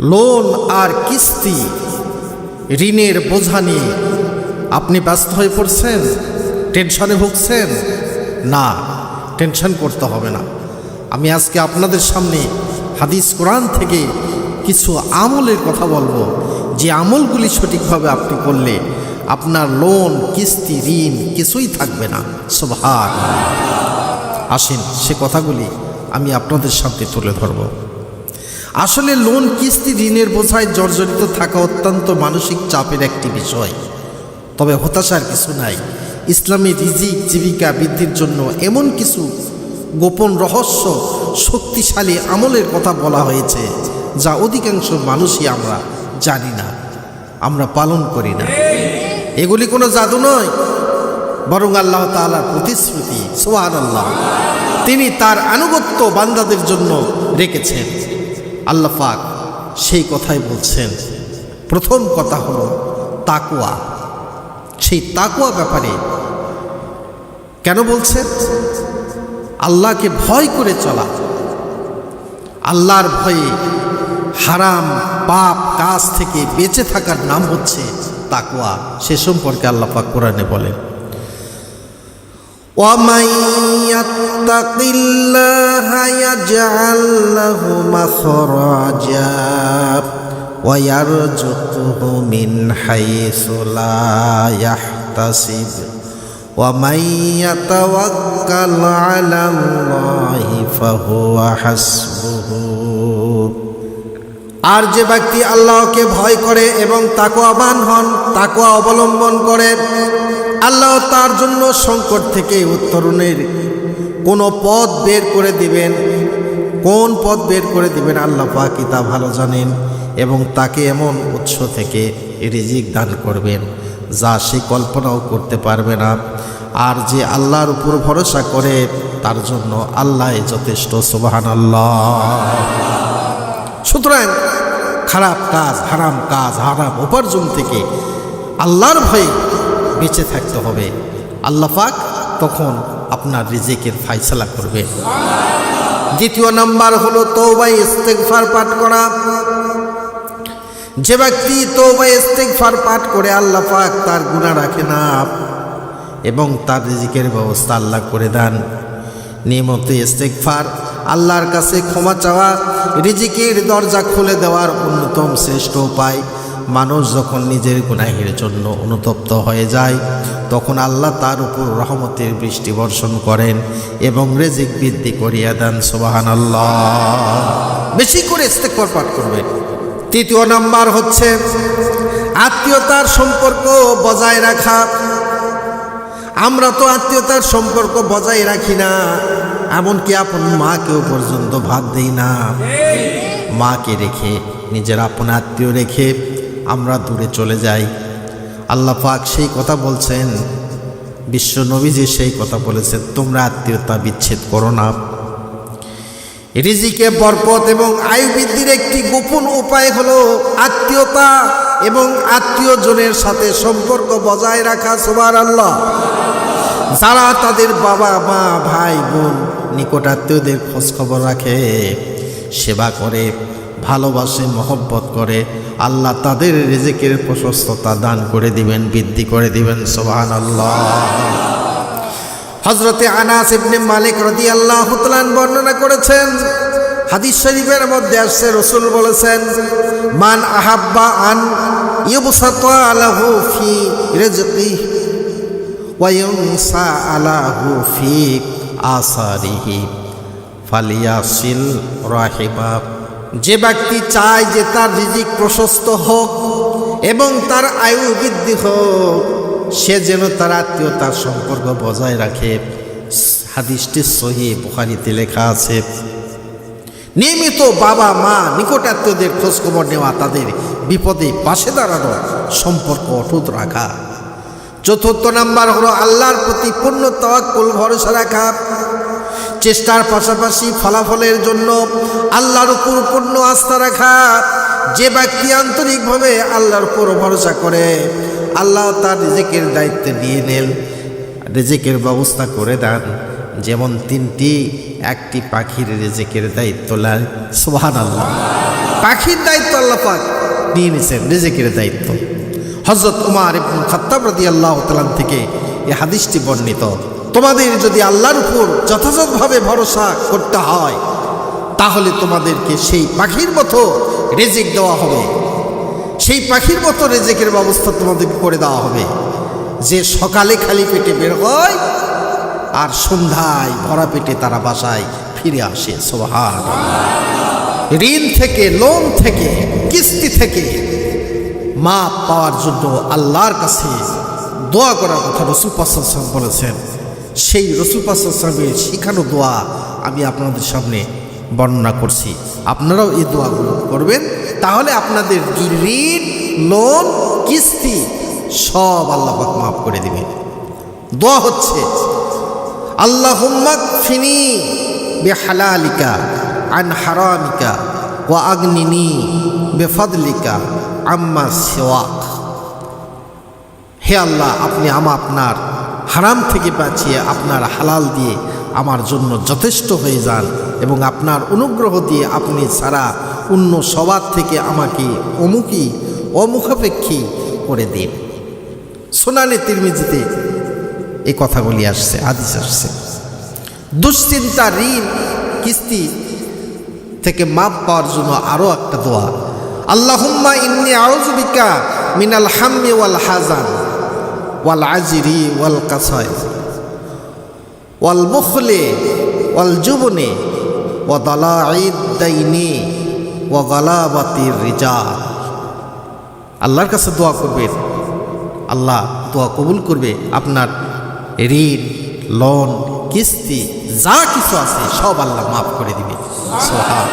Loan আর কিস্তি, ঋণের বোঝা নিয়ে আপনি ব্যস্ত হয়ে পড়ছেন? টেনশনে ভুগছেন? না, টেনশন করতে হবে না। আমি আজকে আপনাদের সামনে হাদিস কোরআন থেকে কিছু আমলের কথা বলব। যে আমলগুলি সঠিকভাবে আপনি করলে আপনার লোন, কিস্তি, ঋণ কিছুই থাকবে না। সোভার আসেন, সে কথাগুলি আমি আপনাদের সামনে তুলে ধরব। আসলে লোন কিস্তি ঋণের বোঝায় জর্জরিত থাকা অত্যন্ত মানসিক চাপের একটি বিষয়। তবে হতাশার কিছু নাই। ইসলামী রিজিক জীবিকা বৃদ্ধির জন্য এমন কিছু গোপন রহস্য শক্তিশালী আমলের কথা বলা হয়েছে, যা অধিকাংশ মানুষই আমরা জানি না, আমরা পালন করি না। এগুলি কোনো জাদু নয়, বরং আল্লাহ তাআলার প্রতিশ্রুতি সোহান আল্লাহ তিনি তার আনুগত্য বান্দাদের জন্য রেখেছেন। আল্লাহ পাক সেই কথাই বলছেন। প্রথম কথা হলো তাকুয়া সেই তাকুয়া ব্যাপারে কেন বলছেন? আল্লাহকে ভয় করে চলা। আল্লাহর ভয়ে হারাম পাপ কাজ থেকে বেঁচে থাকার নাম হচ্ছে তাকুয়া সে সম্পর্কে আল্লাহ পাক কোরআনে বলেন। ওয়ামাইয়াত্তাকিল্লাহ يجعل له مخرجا ويرزقه من حيث لا يحتسب ومن يتوكل على الله فهو حسبه আর যে ব্যক্তি আল্লাহকে ভয় করে এবং তাকওয়াবান হন তাকওয়া অবলম্বন করে আল্লাহ তার জন্য সংকট থেকে উত্তরণের কোনো পথ বের করে দিবেন। কোন পথ বের করে দিবেন আল্লাহ পাকি তা ভালো জানেন। এবং তাকে এমন উৎস থেকে রিজিক দান করবেন, যা সে কল্পনাও করতে পারবে না। আর যে আল্লাহর উপর ভরসা করে, তার জন্য আল্লাহ যথেষ্ট সুবাহান আল্লাহ সুতরাং খারাপ কাজ, হারাম কাজ, হারাম উপার্জন থেকে আল্লাহর ভয়ে বেঁচে থাকতে হবে। আল্লাহ পাক তখন আপনার রিজেকের ফাইসলা করবে। দ্বিতীয় নাম্বার হলো তৌবাই ইস্তেকফার পাঠ করা। যে ব্যক্তি তৌবাই ইস্তেকফার পাঠ করে আল্লাহ পাক তার গুণা রাখে না এবং তার রিজিকের ব্যবস্থা আল্লাহ করে দেন। নিয়মিত ইস্তেকফার আল্লাহর কাছে ক্ষমা চাওয়া, রিজিকের দরজা খুলে দেওয়ার অন্যতম শ্রেষ্ঠ উপায়। মানুষ যখন নিজের গুনাহের জন্য অনুতপ্ত হয়ে যায়, তখন আল্লাহ তার উপর রহমতের বৃষ্টি বর্ষণ করেন এবং রেজিক বৃদ্ধি করিয়া দেন সোবাহান আল্লাহ বেশি করে ইস্তেকফার পাঠ করবেন। তৃতীয় নাম্বার হচ্ছে, আত্মীয়তার সম্পর্ক বজায় রাখা। আমরা তো আত্মীয়তার সম্পর্ক বজায় রাখি না, এমনকি আপন মাকেও পর্যন্ত ভাত দেই না। মাকে রেখে, নিজের আপন আত্মীয় রেখে আমরা দূরে চলে যাই। আল্লাহ পাক সেই কথা বলছেন। বিশ্ব নবীজি সেই কথা বলেছেন, তোমরা আত্মীয়তা বিচ্ছেদ করো না। রিজিকে বরকত এবং আয়ু বৃদ্ধির একটি গোপন উপায় হলো আত্মীয়তা এবং আত্মীয়জনের সাথে সম্পর্ক বজায় রাখা সবার আল্লাহ যারা তাদের বাবা, মা, ভাই, বোন, নিকট আত্মীয়দের খোঁজখবর রাখে, সেবা করে ভালোবাসে, মহব্বত করে, আল্লাহ তাদের রেজেকের প্রশস্ততা দান করে দিবেন, বৃদ্ধি করে দিবেন সোহান আল্লাহ হজরতে আনাস ইবনে মালিক রদি আল্লাহ বর্ণনা করেছেন, হাদিস শরীফের মধ্যে আসছে, রসুল বলেছেন, মান আহাব্বা আন ইউবসাতা আলাহু ফি রিজকি ওয়ায়ুনসা আলাহু ফি আসারিহি, ফালিয়াসিল রাহিমা যে ব্যক্তি চায় যে তার রিজিক প্রশস্ত হোক এবং তার আয়ু বৃদ্ধি হোক, সে যেন তার আত্মীয়তার সম্পর্ক বজায় রাখে। হাদিসটি সহি বুখারিতে লেখা আছে, নিয়মিত বাবা, মা নিকট আত্মীয়দের খোঁজখবর নেওয়া তাদের বিপদে পাশে দাঁড়ানো সম্পর্ক অটুট রাখা। চতুর্থ নাম্বার হলো আল্লাহর প্রতি পূর্ণ তওয়াক্কুল, ভরসা রাখা। চেষ্টার পাশাপাশি ফলাফলের জন্য আল্লাহর উপর পূর্ণ আস্থা রাখা, যে ব্যক্তি আন্তরিকভাবে আল্লাহর উপর ভরসা করে, আল্লাহ তার রিজেকের দায়িত্ব নিয়ে নেন, রিজেকের ব্যবস্থা করে দেন। যেমন তিনটি, একটি পাখির রেজেকের দায়িত্ব নেয়। সোহান আল্লাহ পাখির দায়িত্ব আল্লাহ পাক নিয়ে নিছেন রেজেকের দায়িত্ব। হজরত উমার ইবনুল খাত্তাব আল্লাহ তালান থেকে এই হাদিসটি বর্ণিত। তোমাদের যদি আল্লাহর উপর যথাযথভাবে ভরসা করতে হয়, তাহলে তোমাদেরকে সেই পাখির মতো রেজেক দেওয়া হবে। সেই পাখির মতো রেজেকের ব্যবস্থা তোমাদেরকে করে দেওয়া হবে। যে সকালে খালি পেটে বের হয়, আর সন্ধ্যায় ভরা পেটে তারা বাসায় ফিরে আসে। সোহান ঋণ থেকে, লোন থেকে, কিস্তি থেকে মাপ পাওয়ার জন্য আল্লাহর কাছে দোয়া করার কথা রসুল পাসাম বলেছেন। সেই রসুল পাসামের শিখানো দোয়া আমি আপনাদের সামনে বর্ণনা করছি। আপনারাও এই দোয়াগুলো করবেন, তাহলে আপনাদের ঋণ, লোন, কিস্তি সব আল্লাহ মাফ করে দিবেন। দোয়া হচ্ছে আল্লাহ ফিনি বে বেহালালিকা, আন হারামিকা ও আগ্নিনি বেফাদলিকা, আম্মা সেওয়াক। হে আল্লাহ, আপনি আমা আপনার হারাম থেকে বাঁচিয়ে আপনার হালাল দিয়ে আমার জন্য যথেষ্ট হয়ে যান এবং আপনার অনুগ্রহ দিয়ে আপনি ছাড়া অন্য সবার থেকে আমাকে অমুখী, অমুখাপেক্ষী করে দিন। সোনানে তিরমিজিতে এই কথাগুলি আসছে আদিস আসছে। দুশ্চিন্তা, ঋণ, কিস্তি থেকে মাপ পাওয়ার জন্য আরও একটা দোয়া। আল্লাহুম্মা ইন্নি আউজুবিকা মিনাল হাম্মি ওয়াল হাজান ওয়াল আজিরি ওয়াল কাসাই, ওয়াল মুখলে ওয়াল জুবনে ও দালাইদাইনি ও গালাবাতির রিজা। আল্লাহর কাছে দোয়া করবেন আল্লাহ দোয়া কবুল করবে। আপনার ঋণ লোন কিস্তি, যা কিছু আছে সব আল্লাহ মাফ করে দিবে। সোহান